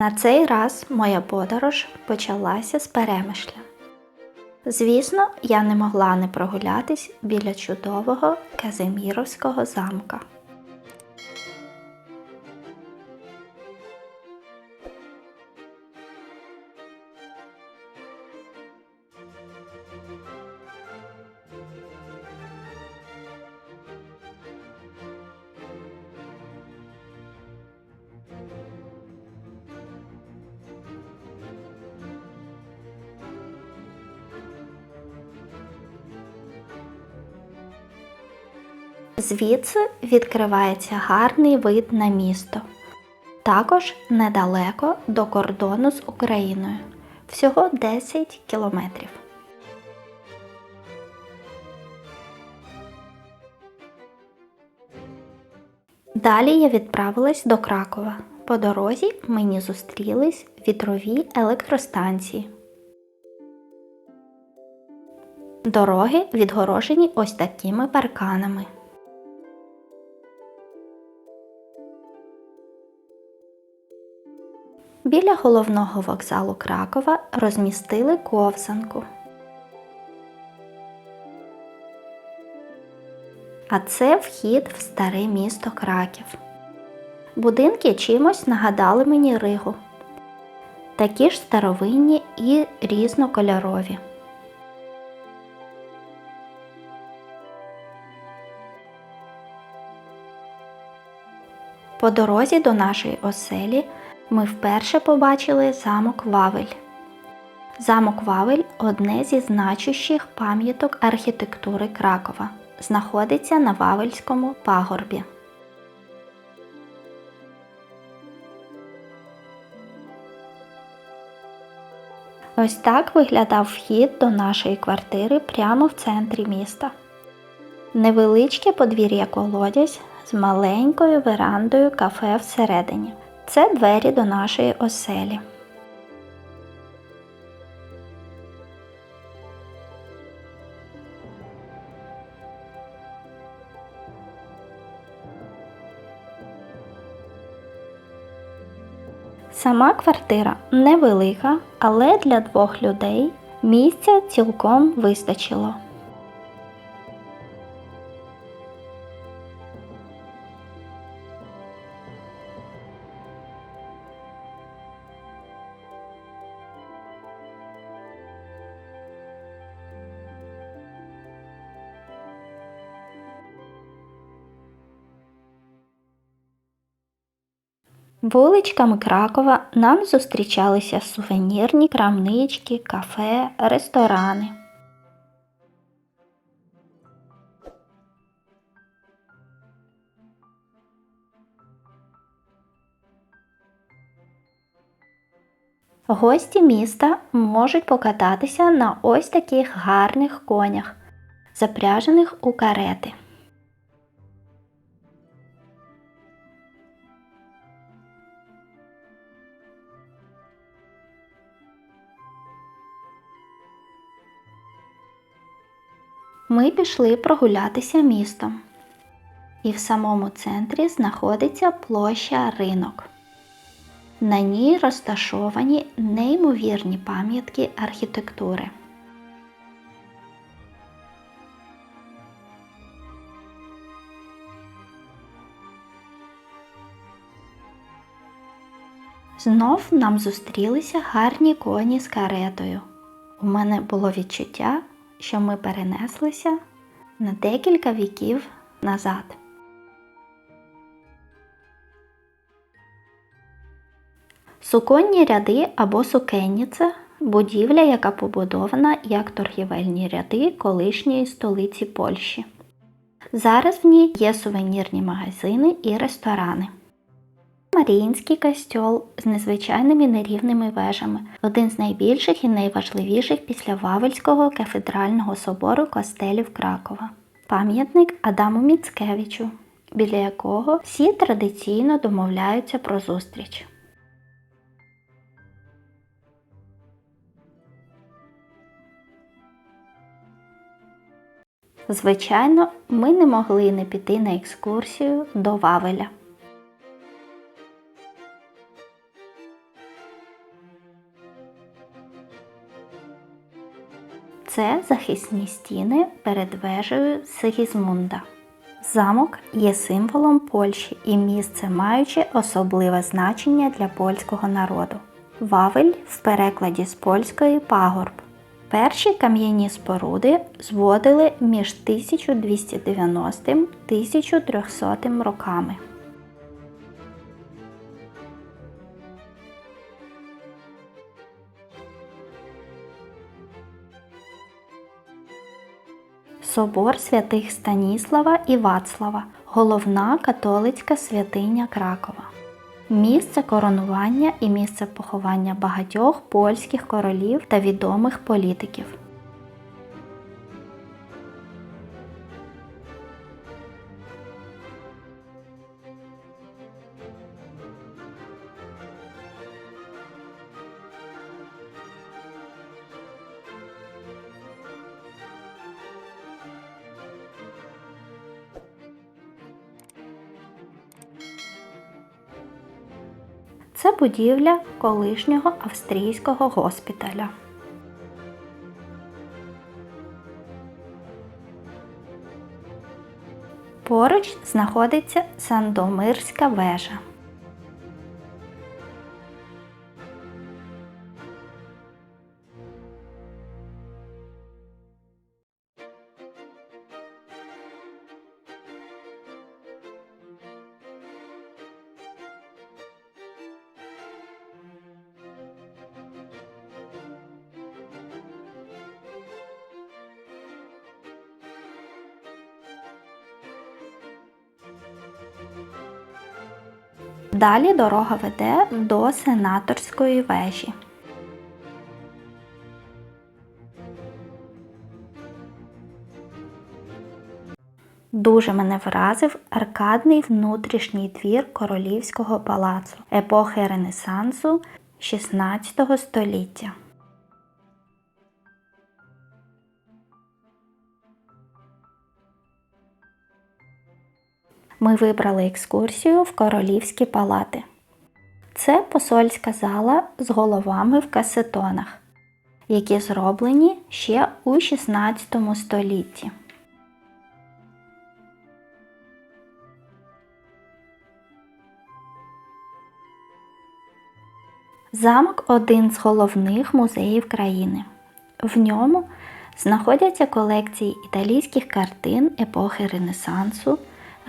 На цей раз моя подорож почалася з перемишля. Звісно, я не могла не прогулятись біля чудового Казиміровського замка. Звідси відкривається гарний вид на місто. Також недалеко до кордону з Україною. Всього 10 кілометрів. Далі я відправилась до Кракова. По дорозі мені зустрілись вітрові електростанції. Дороги відгорожені ось такими парканами. Біля головного вокзалу Кракова розмістили ковзанку. А це вхід в старе місто Краків. Будинки чимось нагадали мені Ригу. Такі ж старовинні і різнокольорові. По дорозі до нашої оселі ми вперше побачили замок Вавель. Замок Вавель одне зі значущих пам'яток архітектури Кракова. Знаходиться на Вавельському пагорбі. Ось так виглядав вхід до нашої квартири прямо в центрі міста. Невеличке подвір'я колодязь з маленькою верандою кафе всередині. Це двері до нашої оселі. Сама квартира невелика, але для двох людей місця цілком вистачило. Вуличками Кракова нам зустрічалися сувенірні крамнички, кафе, ресторани. Гості міста можуть покататися на ось таких гарних конях, запряжених у карети. Ми пішли прогулятися містом. І в самому центрі знаходиться площа ринок. На ній розташовані неймовірні пам'ятки архітектури. Знов нам зустрілися гарні коні з каретою. У мене було відчуття, що ми перенеслися на декілька віків назад. Суконні ряди або сукенніце будівля, яка побудована як торгівельні ряди колишньої столиці Польщі. Зараз в ній є сувенірні магазини і ресторани. Маріїнський костьол з незвичайними нерівними вежами, один з найбільших і найважливіших після Вавельського кафедрального собору костелів Кракова. Пам'ятник Адаму Міцкевичу, біля якого всі традиційно домовляються про зустріч. Звичайно, ми не могли не піти на екскурсію до Вавеля. Це захисні стіни перед вежею Сигізмунда. Замок є символом Польщі і місце, маючи особливе значення для польського народу. Вавель в перекладі з польської пагорб. Перші кам'яні споруди зводили між 1290-1300 роками. Собор святих Станіслава і Вацлава, головна католицька святиня Кракова. Місце коронування і місце поховання багатьох польських королів та відомих політиків. Це будівля колишнього австрійського госпіталя. Поруч знаходиться Сандомирська вежа. Далі дорога веде до сенаторської вежі. Дуже мене вразив аркадний внутрішній двір королівського палацу епохи Ренесансу 16 століття. Ми вибрали екскурсію в королівські палати. Це посольська зала з головами в касетонах, які зроблені ще у 16 столітті. Замок один з головних музеїв країни. В ньому знаходяться колекції італійських картин епохи Ренесансу,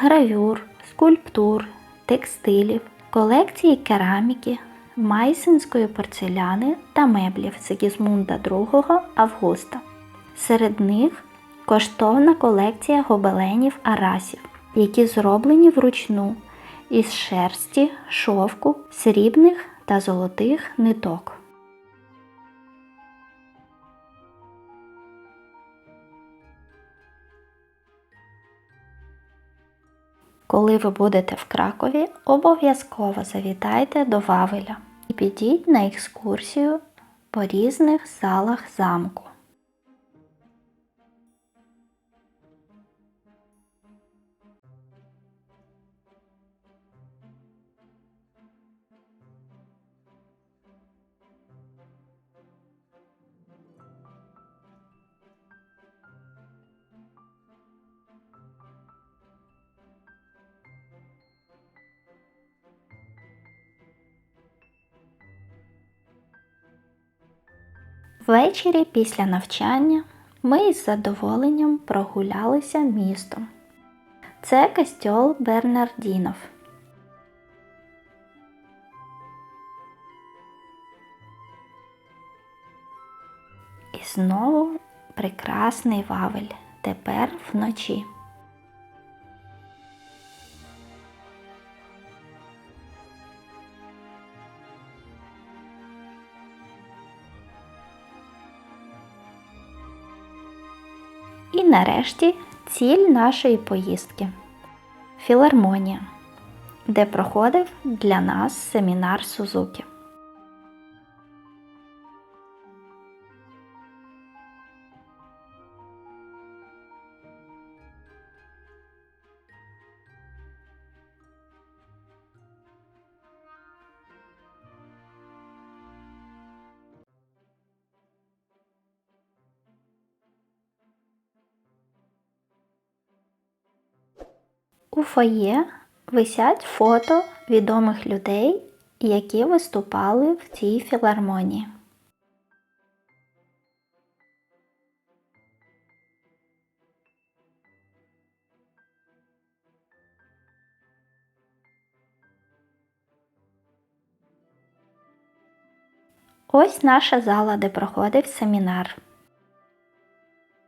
гравюр, скульптур, текстилів, колекції кераміки, майсинської порцеляни та меблів Сигізмунда II Августа. Серед них коштовна колекція гобеленів арасів, які зроблені вручну із шерсті, шовку, срібних та золотих ниток. Коли ви будете в Кракові, обов'язково завітайте до Вавеля і підіть на екскурсію по різних залах замку. Ввечері після навчання ми із задоволенням прогулялися містом. Це костьол Бернардінов. І знову прекрасний вавель тепер вночі. І нарешті ціль нашої поїздки філармонія, де проходив для нас семінар Сузуки. У фоє висять фото відомих людей, які виступали в цій філармонії. Ось наша зала, де проходив семінар.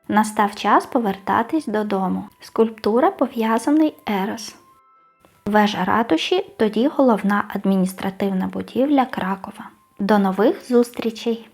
Настав час повертатись додому. Скульптура пов'язаний Ерос. Вежа ратуші тоді головна адміністративна будівля Кракова. До нових зустрічей!